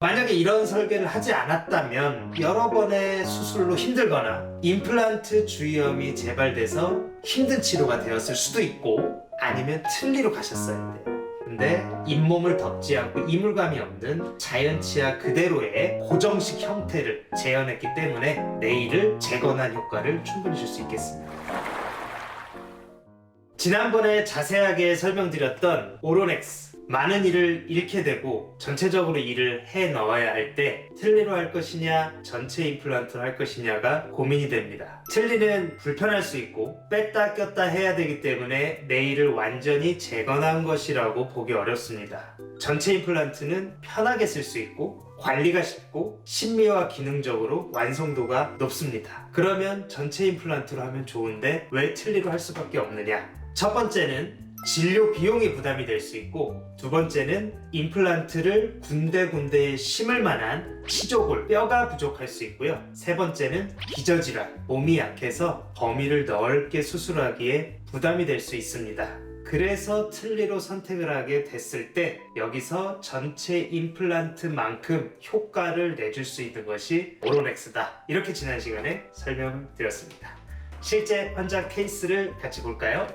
만약에 이런 설계를 하지 않았다면 여러 번의 수술로 힘들거나 임플란트 주위염이 재발돼서 힘든 치료가 되었을 수도 있고 아니면 틀니로 가셨어야 돼요. 근데 잇몸을 덮지 않고 이물감이 없는 자연 치아 그대로의 고정식 형태를 재현했기 때문에 네일을 재건한 효과를 충분히 줄 수 있겠습니다. 지난번에 자세하게 설명드렸던 오로넥스 많은 일을 잃게 되고 전체적으로 일을 해 넣어야 할 때 틀니로 할 것이냐 전체 임플란트로 할 것이냐가 고민이 됩니다. 틀니는 불편할 수 있고 뺐다 꼈다 해야 되기 때문에 네일을 완전히 재건한 것이라고 보기 어렵습니다. 전체 임플란트는 편하게 쓸 수 있고 관리가 쉽고 심미와 기능적으로 완성도가 높습니다. 그러면 전체 임플란트로 하면 좋은데 왜 틀니로 할 수밖에 없느냐? 첫 번째는 진료 비용이 부담이 될 수 있고 두 번째는 임플란트를 군데군데에 심을 만한 치조골, 뼈가 부족할 수 있고요. 세 번째는 기저질환, 몸이 약해서 범위를 넓게 수술하기에 부담이 될 수 있습니다. 그래서 틀니로 선택을 하게 됐을 때 여기서 전체 임플란트만큼 효과를 내줄 수 있는 것이 오로넥스다. 이렇게 지난 시간에 설명을 드렸습니다. 실제 환자 케이스를 같이 볼까요?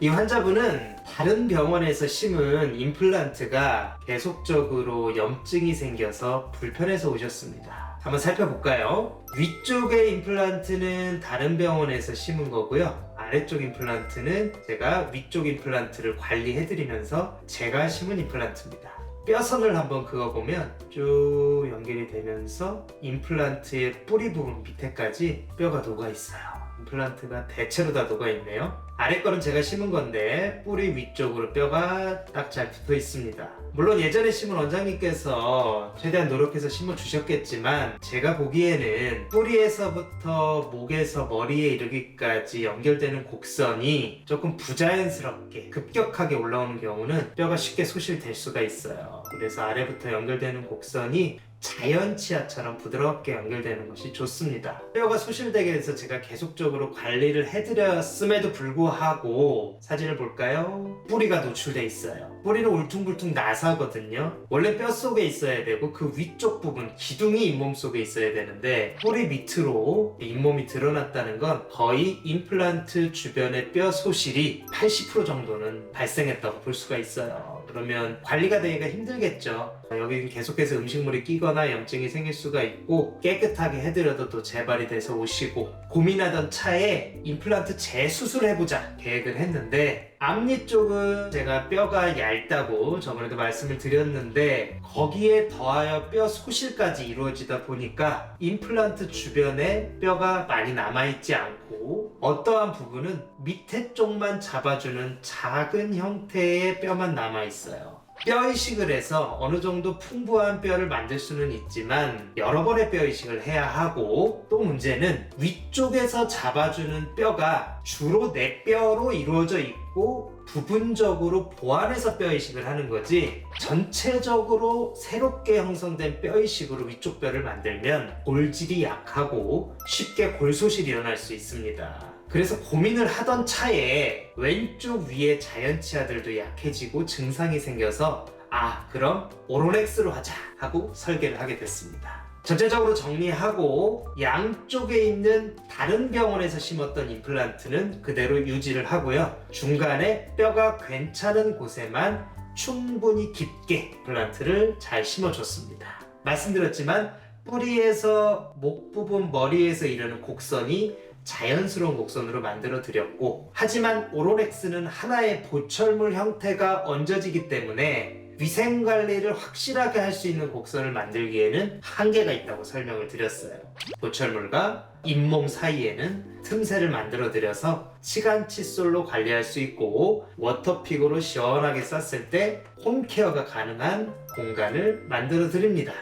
이 환자분은 다른 병원에서 심은 임플란트가 계속적으로 염증이 생겨서 불편해서 오셨습니다. 한번 살펴볼까요? 위쪽의 임플란트는 다른 병원에서 심은 거고요. 아래쪽 임플란트는 제가 위쪽 임플란트를 관리해드리면서 제가 심은 임플란트입니다. 뼈선을 한번 그어보면 쭉 연결이 되면서 임플란트의 뿌리 부분 밑에까지 뼈가 녹아 있어요. 임플란트가 대체로 다 녹아 있네요. 아래 거는 제가 심은 건데 뿌리 위쪽으로 뼈가 딱 잘 붙어 있습니다. 물론 예전에 심은 원장님께서 최대한 노력해서 심어 주셨겠지만 제가 보기에는 뿌리에서부터 목에서 머리에 이르기까지 연결되는 곡선이 조금 부자연스럽게 급격하게 올라오는 경우는 뼈가 쉽게 소실될 수가 있어요. 그래서 아래부터 연결되는 곡선이 자연 치아처럼 부드럽게 연결되는 것이 좋습니다. 뼈가 소실되게 돼서 제가 계속적으로 관리를 해드렸음에도 불구하고 사진을 볼까요? 뿌리가 노출돼 있어요. 뿌리는 울퉁불퉁 나사거든요. 원래 뼈 속에 있어야 되고 그 위쪽 부분 기둥이 잇몸 속에 있어야 되는데 뿌리 밑으로 잇몸이 드러났다는 건 거의 임플란트 주변의 뼈 소실이 80% 정도는 발생했다고 볼 수가 있어요. 그러면 관리가 되기가 힘들겠죠. 여기 계속해서 음식물이 끼거나 염증이 생길 수가 있고 깨끗하게 해드려도 또 재발이 돼서 오시고 고민하던 차에 임플란트 재수술 해보자 계획을 했는데 앞니 쪽은 제가 뼈가 얇다고 저번에도 말씀을 드렸는데 거기에 더하여 뼈 소실까지 이루어지다 보니까 임플란트 주변에 뼈가 많이 남아있지 않고 어떠한 부분은 밑에 쪽만 잡아주는 작은 형태의 뼈만 남아있어요. 뼈 이식을 해서 어느 정도 풍부한 뼈를 만들 수는 있지만 여러 번의 뼈 이식을 해야 하고 또 문제는 위쪽에서 잡아주는 뼈가 주로 내 뼈로 이루어져 있고 부분적으로 보완해서 뼈 이식을 하는 거지 전체적으로 새롭게 형성된 뼈 이식으로 위쪽 뼈를 만들면 골질이 약하고 쉽게 골소실이 일어날 수 있습니다. 그래서 고민을 하던 차에 왼쪽 위에 자연치아들도 약해지고 증상이 생겨서 아 그럼 오로렉스로 하자 하고 설계를 하게 됐습니다. 전체적으로 정리하고 양쪽에 있는 다른 병원에서 심었던 임플란트는 그대로 유지를 하고요. 중간에 뼈가 괜찮은 곳에만 충분히 깊게 임플란트를 잘 심어줬습니다. 말씀드렸지만 뿌리에서 목 부분 머리에서 이르는 곡선이 자연스러운 곡선으로 만들어 드렸고 하지만 오로렉스는 하나의 보철물 형태가 얹어지기 때문에 위생 관리를 확실하게 할 수 있는 곡선을 만들기에는 한계가 있다고 설명을 드렸어요. 보철물과 잇몸 사이에는 틈새를 만들어 드려서 시간 칫솔로 관리할 수 있고 워터픽으로 시원하게 쌌을 때 홈케어가 가능한 공간을 만들어 드립니다.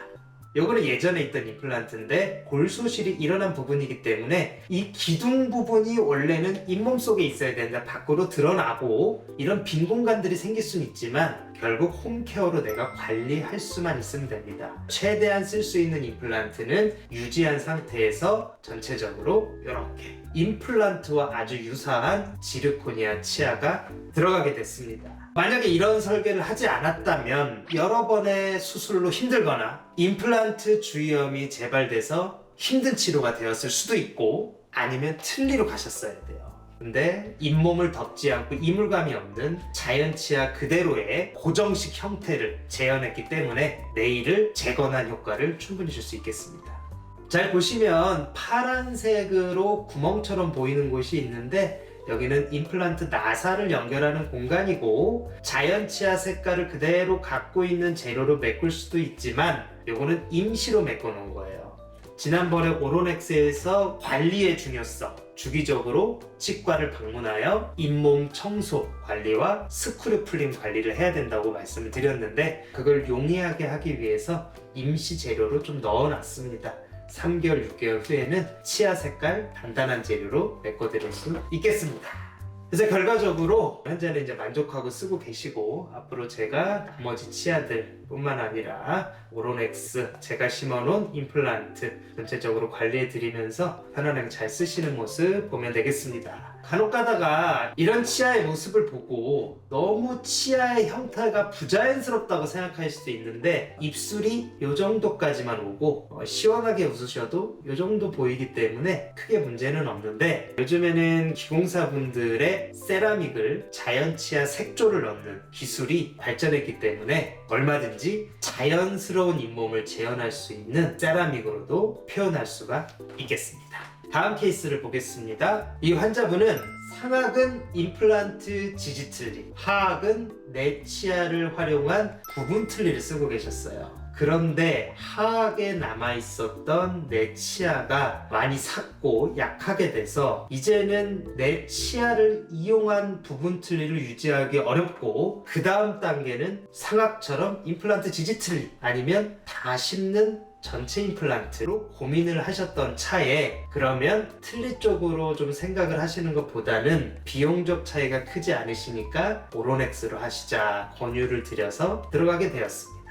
요거는 예전에 있던 임플란트인데 골소실이 일어난 부분이기 때문에 이 기둥 부분이 원래는 잇몸 속에 있어야 된다. 밖으로 드러나고 이런 빈 공간들이 생길 수는 있지만 결국 홈케어로 내가 관리할 수만 있으면 됩니다. 최대한 쓸 수 있는 임플란트는 유지한 상태에서 전체적으로 이렇게 임플란트와 아주 유사한 지르코니아 치아가 들어가게 됐습니다 만약에 이런 설계를 하지 않았다면 여러 번의 수술로 힘들거나 임플란트 주위염이 재발돼서 힘든 치료가 되었을 수도 있고 아니면 틀니로 가셨어야 돼요. 근데 잇몸을 덮지 않고 이물감이 없는 자연 치아 그대로의 고정식 형태를 재현했기 때문에 네일을 재건한 효과를 충분히 줄 수 있겠습니다. 잘 보시면 파란색으로 구멍처럼 보이는 곳이 있는데 여기는 임플란트 나사를 연결하는 공간이고 자연 치아 색깔을 그대로 갖고 있는 재료로 메꿀 수도 있지만 요거는 임시로 메꿔 놓은 거예요. 지난번에 오로넥스에서 관리의 중요성, 주기적으로 치과를 방문하여 잇몸 청소 관리와 스크류 풀림 관리를 해야 된다고 말씀을 드렸는데 그걸 용이하게 하기 위해서 임시 재료로 좀 넣어놨습니다. 3개월, 6개월 후에는 치아 색깔 단단한 재료로 메꿔드릴 수 있겠습니다. 그래서 결과적으로 현재는 이제 만족하고 쓰고 계시고 앞으로 제가 나머지 치아들 뿐만 아니라 오로넥스 제가 심어놓은 임플란트 전체적으로 관리해 드리면서 편안하게 잘 쓰시는 모습 보면 되겠습니다. 간혹 가다가 이런 치아의 모습을 보고 너무 치아의 형태가 부자연스럽다고 생각할 수도 있는데 입술이 이 정도까지만 오고 어, 시원하게 웃으셔도 이 정도 보이기 때문에 크게 문제는 없는데 요즘에는 기공사분들의 세라믹을 자연 치아 색조를 넣는 기술이 발전했기 때문에 얼마든지 자연스러운 잇몸을 재현할 수 있는 세라믹으로도 표현할 수가 있겠습니다. 다음 케이스를 보겠습니다. 이 환자분은 상악은 임플란트 지지틀리, 하악은 내치아를 활용한 부분 틀니를 쓰고 계셨어요. 그런데 하악에 남아 있었던 내 치아가 많이 삭고 약하게 돼서 이제는 내 치아를 이용한 부분 틀니를 유지하기 어렵고 그 다음 단계는 상악처럼 임플란트 지지 틀니 아니면 다 심는 전체 임플란트로 고민을 하셨던 차에 그러면 틀니 쪽으로 좀 생각을 하시는 것보다는 비용적 차이가 크지 않으시니까 오로넥스로 하시자 권유를 드려서 들어가게 되었습니다.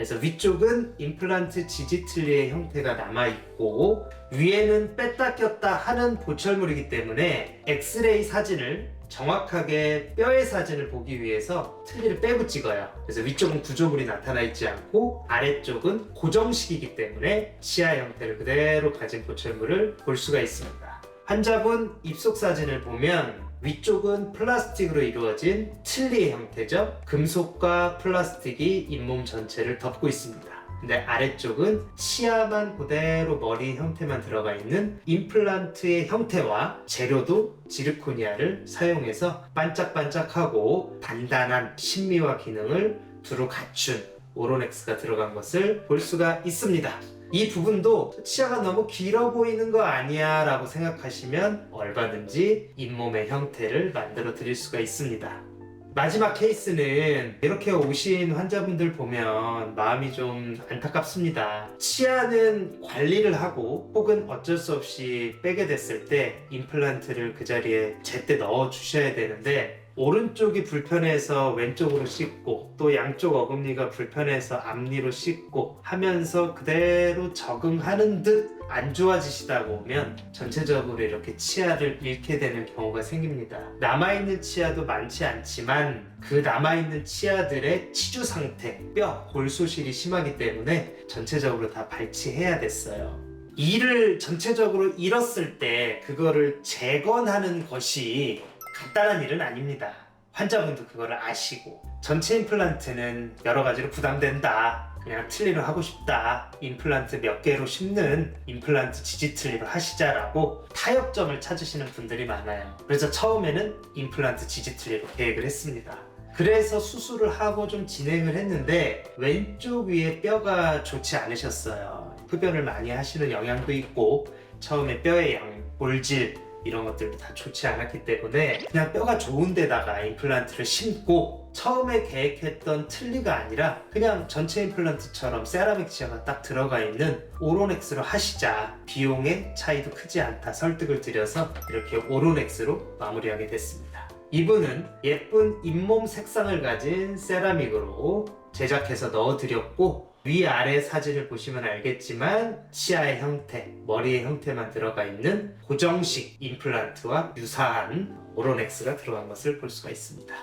그래서 위쪽은 임플란트 지지틀리의 형태가 남아있고 위에는 뺐다 꼈다 하는 보철물이기 때문에 엑스레이 사진을 정확하게 뼈의 사진을 보기 위해서 틀니를 빼고 찍어요. 그래서 위쪽은 구조물이 나타나 있지 않고 아래쪽은 고정식이기 때문에 치아 형태를 그대로 가진 보철물을 볼 수가 있습니다. 환자분 입속 사진을 보면 위쪽은 플라스틱으로 이루어진 틀니의 형태죠. 금속과 플라스틱이 잇몸 전체를 덮고 있습니다. 근데 아래쪽은 치아만 그대로 머리 형태만 들어가 있는 임플란트의 형태와 재료도 지르코니아를 사용해서 반짝반짝하고 단단한 신미와 기능을 두루 갖춘 오로넥스가 들어간 것을 볼 수가 있습니다. 이 부분도 치아가 너무 길어 보이는 거 아니야 라고 생각하시면 얼마든지 잇몸의 형태를 만들어 드릴 수가 있습니다. 마지막 케이스는 이렇게 오신 환자분들 보면 마음이 좀 안타깝습니다. 치아는 관리를 하고 혹은 어쩔 수 없이 빼게 됐을 때 임플란트를 그 자리에 제때 넣어 주셔야 되는데 오른쪽이 불편해서 왼쪽으로 씻고 또 양쪽 어금니가 불편해서 앞니로 씻고 하면서 그대로 적응하는 듯 안 좋아지시다 보면 전체적으로 이렇게 치아를 잃게 되는 경우가 생깁니다. 남아있는 치아도 많지 않지만 그 남아있는 치아들의 치주 상태, 뼈, 골소실이 심하기 때문에 전체적으로 다 발치해야 됐어요. 이를 전체적으로 잃었을 때 그거를 재건하는 것이 간단한 일은 아닙니다. 환자분도 그거를 아시고 전체 임플란트는 여러 가지로 부담된다. 그냥 틀니로 하고 싶다. 임플란트 몇 개로 심는 임플란트 지지 틀니로 하시자라고 타협점을 찾으시는 분들이 많아요. 그래서 처음에는 임플란트 지지 틀니로 계획을 했습니다. 그래서 수술을 하고 좀 진행을 했는데 왼쪽 위에 뼈가 좋지 않으셨어요. 흡연을 많이 하시는 영향도 있고 처음에 뼈의 양, 볼질 이런 것들도 다 좋지 않았기 때문에 그냥 뼈가 좋은 데다가 임플란트를 심고 처음에 계획했던 틀니가 아니라 그냥 전체 임플란트처럼 세라믹 치아가 딱 들어가 있는 오로넥스로 하시자 비용의 차이도 크지 않다 설득을 드려서 이렇게 오로넥스로 마무리하게 됐습니다. 이분은 예쁜 잇몸 색상을 가진 세라믹으로 제작해서 넣어드렸고 위아래 사진을 보시면 알겠지만 치아의 형태, 머리의 형태만 들어가 있는 고정식 임플란트와 유사한 오로넥스가 들어간 것을 볼 수가 있습니다.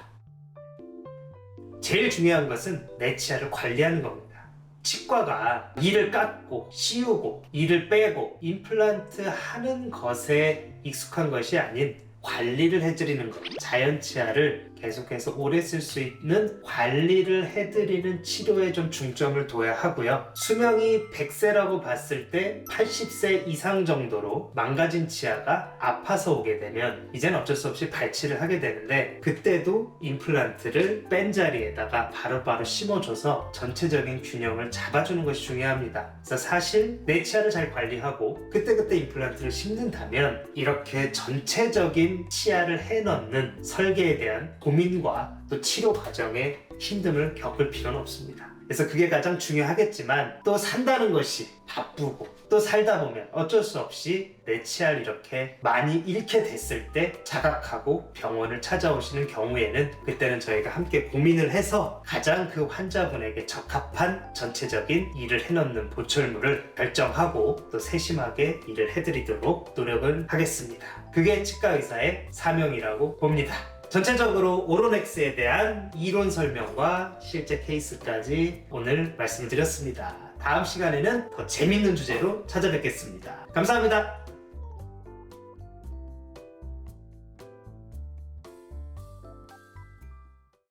제일 중요한 것은 내 치아를 관리하는 겁니다. 치과가 이를 깎고 씌우고 이를 빼고 임플란트 하는 것에 익숙한 것이 아닌 관리를 해드리는 것. 자연 치아를 계속해서 오래 쓸 수 있는 관리를 해드리는 치료에 좀 중점을 둬야 하고요. 수명이 100세라고 봤을 때 80세 이상 정도로 망가진 치아가 아파서 오게 되면 이젠 어쩔 수 없이 발치를 하게 되는데 그때도 임플란트를 뺀 자리에다가 바로바로 심어줘서 전체적인 균형을 잡아주는 것이 중요합니다. 그래서 사실 내 치아를 잘 관리하고 그때그때 임플란트를 심는다면 이렇게 전체적인 치아를 해넣는 설계에 대한 고민과 또 치료 과정에 힘듦을 겪을 필요는 없습니다. 그래서 그게 가장 중요하겠지만 또 산다는 것이 바쁘고 또 살다 보면 어쩔 수 없이 내 치아를 이렇게 많이 잃게 됐을 때 자각하고 병원을 찾아오시는 경우에는 그때는 저희가 함께 고민을 해서 가장 그 환자분에게 적합한 전체적인 일을 해놓는 보철물을 결정하고 또 세심하게 일을 해드리도록 노력을 하겠습니다. 그게 치과 의사의 사명이라고 봅니다. 전체적으로 오로넥스에 대한 이론 설명과 실제 케이스까지 오늘 말씀을 드렸습니다. 다음 시간에는 더 재밌는 주제로 찾아뵙겠습니다. 감사합니다.